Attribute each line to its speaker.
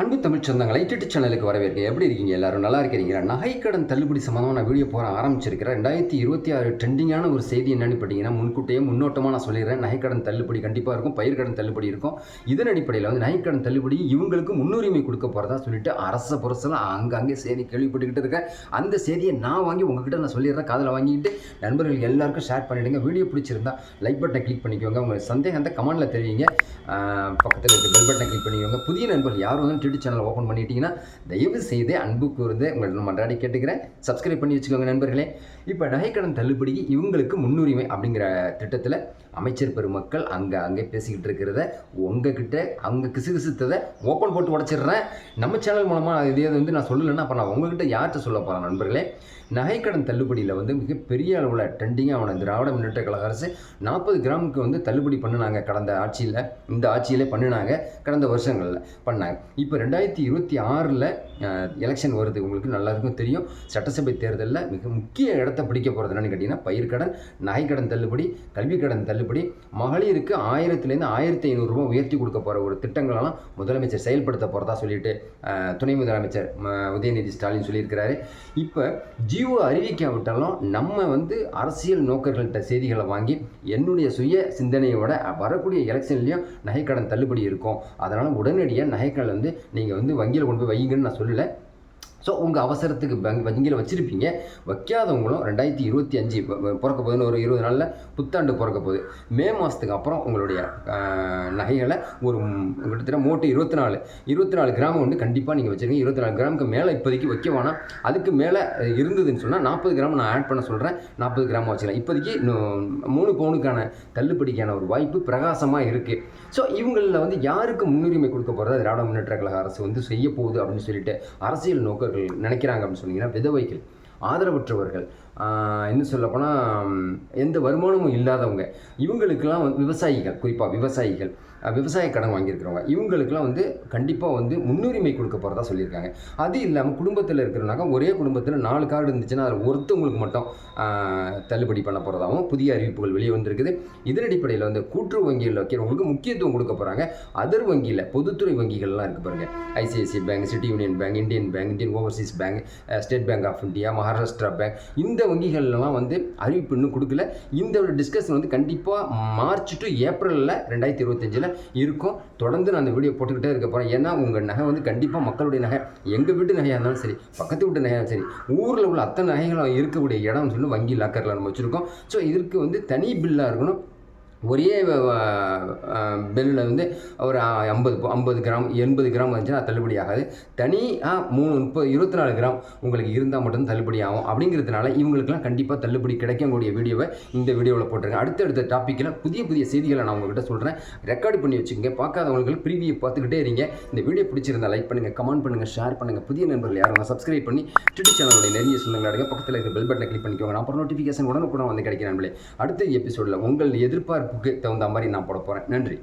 Speaker 1: அன்பு தமிழ் சொந்தங்களை டிட்டு சேனலுக்கு வரவேற்க. எப்படி இருக்கீங்க? எல்லாரும் நல்லா இருக்கிறீங்களா? நகைக்கடன் தள்ளுபடி சம்மந்தமாக நான் வீடியோ போகிற ஆரம்பிச்சிருக்கிறேன். ரெண்டாயிரத்தி இருபத்தி ஆறு ட்ரெண்டிங்கான ஒரு செய்தி என்னன்னு பார்த்தீங்கன்னா முன்கூட்டியே முன்னோட்டமாக நான் சொல்லிடுறேன். நகைக்கடன் தள்ளுபடி கண்டிப்பாக இருக்கும். பயிர்கடன் தள்ளுபடி இருக்கும். இதன் அடிப்படையில் வந்து நகைக்கடன் தள்ளுபடி இவங்களுக்கு முன்னுரிமை கொடுக்க போகிறதா சொல்லிட்டு அரச புரசெல்லாம் அங்கங்கே செய்தி கேள்விப்பட்டுக்கிட்டு இருக்கேன். அந்த செய்தியை நான் வாங்கி உங்ககிட்ட நான் சொல்லிடுறேன். காதில் வாங்கிட்டு நண்பர்கள் எல்லாருக்கும் ஷேர் பண்ணிவிடுங்க வீடியோ பிடிச்சிருந்தா லைக் பட்டனை கிளிக் பண்ணிக்கோங்க. உங்கள் அந்த கமெண்ட்டில் தெரிவிங்க. பக்கத்தில் இருக்க பெல் பட்டனை கிளிக் பண்ணிக்கோங்க. புதிய நண்பர்கள் யாரும் வந்து யூடியூப் சேனல் ஓப்பன் பண்ணிட்டீங்கன்னா தயவு செய்து அன்பு கூர்ந்து உங்களை மன்றாடி கேட்டுக்கிறேன். சப்ஸ்கிரைப் பண்ணி வச்சுக்கோங்க நண்பர்களே. இப்போ நகைக்கடன் தள்ளுபடி இவங்களுக்கு முன்னுரிமை அப்படிங்கிற திட்டத்தில் அமைச்சர் பெருமக்கள் அங்கே அங்கே பேசிக்கிட்டு இருக்கிறத உங்ககிட்ட அங்கே கிசுகிசுத்ததை ஓப்பன் போட்டு உடச்சிடுறேன். நம்ம சேனல் மூலமாக இதே வந்து நான் சொல்லலைன்னா அப்போ நான் உங்ககிட்ட யார்கிட்ட சொல்ல போகிறேன் நண்பர்களே? நகைக்கடன் தள்ளுபடியில் வந்து மிகப்பெரிய அளவில் ட்ரெண்டிங்காக ஆன திராவிட முன்னேற்ற கழக அரசு நாற்பது கிராமுக்கு வந்து தள்ளுபடி பண்ணினாங்க கடந்த ஆட்சியில் இந்த ஆட்சியிலே பண்ணினாங்க கடந்த வருஷங்களில். பண்ணாங்க. இப்போ ரெண்டாயிரத்தி இருபத்தி ஆறில் எலெக்ஷன் வருது. உங்களுக்கு நல்லாருக்கும் தெரியும். சட்டசபை தேர்தலில் மிக முக்கிய இடத்த பிடிக்க போகிறது என்னன்னு கேட்டிங்கன்னா பயிர்க்கடன் நகைக்கடன் தள்ளுபடி கல்விக்கடன் தள்ளுபடி மகளிருக்கு ஆயிரத்துலேருந்து ஆயிரத்தி ஐநூறுரூவா உயர்த்தி கொடுக்க போகிற ஒரு திட்டங்களெல்லாம் முதலமைச்சர் செயல்படுத்த போகிறதா சொல்லிட்டு துணை முதலமைச்சர் உதயநிதி ஸ்டாலின் சொல்லியிருக்கிறாரு. இப்போ ஜியோ அறிவிக்காவிட்டாலும் நம்ம வந்து அரசியல் நோக்கர்கள்ட்ட செய்திகளை வாங்கி என்னுடைய சுய சிந்தனையோட வரக்கூடிய எலெக்ஷன்லேயும் நகைக்கடன் தள்ளுபடி இருக்கும். அதனால் உடனடியாக நகைக்கடன் வந்து நீங்கள் வந்து வங்கியில் கொண்டு போய் வைங்கன்னு நான் சொல்லலை. ஸோ உங்கள் அவசரத்துக்கு வங்கி வங்கியில் வச்சுருப்பீங்க. வைக்காதவங்களும் ரெண்டாயிரத்தி இருபத்தி அஞ்சு பிறக்க போகுதுன்னு ஒரு இருபது நாளில் புத்தாண்டு பிறக்க போகுது. மே மாதத்துக்கு அப்புறம் உங்களுடைய நகைகளை ஒரு கிட்டத்தட்ட மோட்டு இருபத்தி நாலு. இருபத்தி நாலு கிராம் வந்து கண்டிப்பாக நீங்கள் வச்சுருக்கீங்க. இருபத்தி நாலு கிராமுக்கு மேலே இப்போதைக்கு வைக்க வேணாம். அதுக்கு மேலே இருந்ததுன்னு சொன்னால் நாற்பது கிராம் நான் ஆட் பண்ண சொல்கிறேன் நாற்பது கிராம் வச்சுக்கலாம். இப்போதைக்கு மூணு பவுனுக்கான தள்ளுபடிக்கான ஒரு வாய்ப்பு பிரகாசமாக இருக்குது ஸோ இவங்களில் வந்து யாருக்கு முன்னுரிமை கொடுக்க போகிறதா திராவிட முன்னேற்ற கழக அரசு வந்து செய்ய போகுது அப்படின்னு சொல்லிட்டு அரசியல் நினைக்கிறாங்க அப்படின்னு சொன்னீங்கன்னா விதவைகள் ஆதரவற்றவர்கள். என்ன இன்னும் சொல்லப்போனால் எந்த வருமானமும் இல்லாதவங்க. இவங்களுக்கெல்லாம் வந்து விவசாயிகள் குறிப்பாக விவசாயிகள் விவசாய கடன் வாங்கியிருக்கிறவங்க இவங்களுக்கெல்லாம் வந்து கண்டிப்பாக வந்து முன்னுரிமை கொடுக்க போகிறதா சொல்லியிருக்காங்க. அது இல்லாமல் குடும்பத்தில் இருக்கிறனாக்கா ஒரே குடும்பத்தில் நாலு கார்டு இருந்துச்சுன்னா அதில் ஒருத்தவங்களுக்கு மட்டும் தள்ளுபடி பண்ண போகிறதாகவும் புதிய அறிவிப்புகள் வெளியே வந்திருக்குது. இதன் அடிப்படையில் வந்து கூட்டுறவு வங்கியில் வைக்கிறவங்களுக்கு முக்கியத்துவம் கொடுக்க போகிறாங்க அதர் வங்கியில் பொதுத்துறை வங்கிகள்லாம் இருக்குது பாருங்கள் ICICI bank city union bank Indian bank Indian overseas bank state bank of India Maharashtra bank இந்த வங்கிகள்லாம் வந்து அறிவிப்பு இன்னும் கொடுக்கல. இந்த ஒரு டிஸ்கஷன் வந்து கண்டிப்பாக மார்ச் டு ஏப்ரலில் ரெண்டாயிரத்தி இருபத்தஞ்சில் இருக்கும். தொடர்ந்து நான் அந்த வீடியோ போட்டுக்கிட்டே இருக்க போகிறேன் ஏன்னா உங்கள் நகை வந்து கண்டிப்பாக மக்களுடைய நகை. எங்கள் வீட்டு நகையாக இருந்தாலும் சரி பக்கத்து வீட்டு நகையாக இருந்தாலும் சரி ஊரில் உள்ள அத்தனை நகைகளும் இருக்கக்கூடிய இடம்னு சொல்லி வங்கி லாக்கரில் நம்ம வச்சுருக்கோம். ஸோ இதற்கு வந்து தனி பில்லாக இருக்கணும். ஒரே பெல்லில் வந்து ஒரு ஐம்பது ஐம்பது கிராம் எண்பது கிராம் வந்துச்சுன்னா தள்ளுபடி ஆகாது. தனியாக மூணு முப்பது இருபத்தி நாலு கிராம் உங்களுக்கு இருந்தால் மட்டும் தள்ளுபடி ஆகும். அப்படிங்கிறதுனால இவங்களுக்குலாம் கண்டிப்பாக தள்ளுபடி கிடைக்கக்கூடிய வீடியோவை இந்த வீடியோவில் போட்டிருக்கேன். அடுத்தடுத்த டாப்பிக்கில் புதிய புதிய செய்திகளை நான் உங்ககிட்ட சொல்கிறேன் ரெக்கார்ட் பண்ணி வச்சுக்கோங்க. பார்க்காதவங்களுக்கு ப்ரீவியை பார்த்துக்கிட்டே இருங்க. இந்த வீடியோ பிடிச்சிருந்தா லைக் பண்ணுங்கள் கமெண்ட் பண்ணுங்கள் ஷேர் பண்ணுங்கள் புதிய நண்பர்கள் யாரும் சப்ஸ்கிரைப் பண்ணி ட்விட்டர் சேனலுடைய நிறைய சொந்தங்கள் பக்கத்தில் இருக்கிற பெல் பட்டனை கிளிக் பண்ணிக்கோங்க. நான் அப்புறம் நோட்டிஃபிகேஷன் உடனுக்குடன் வந்து கிடைக்கிறேன் அடுத்த எபிசோடில் உங்கள் புக்கு தகுந்த மாதிரி நான் போட போகிறேன் நன்றி.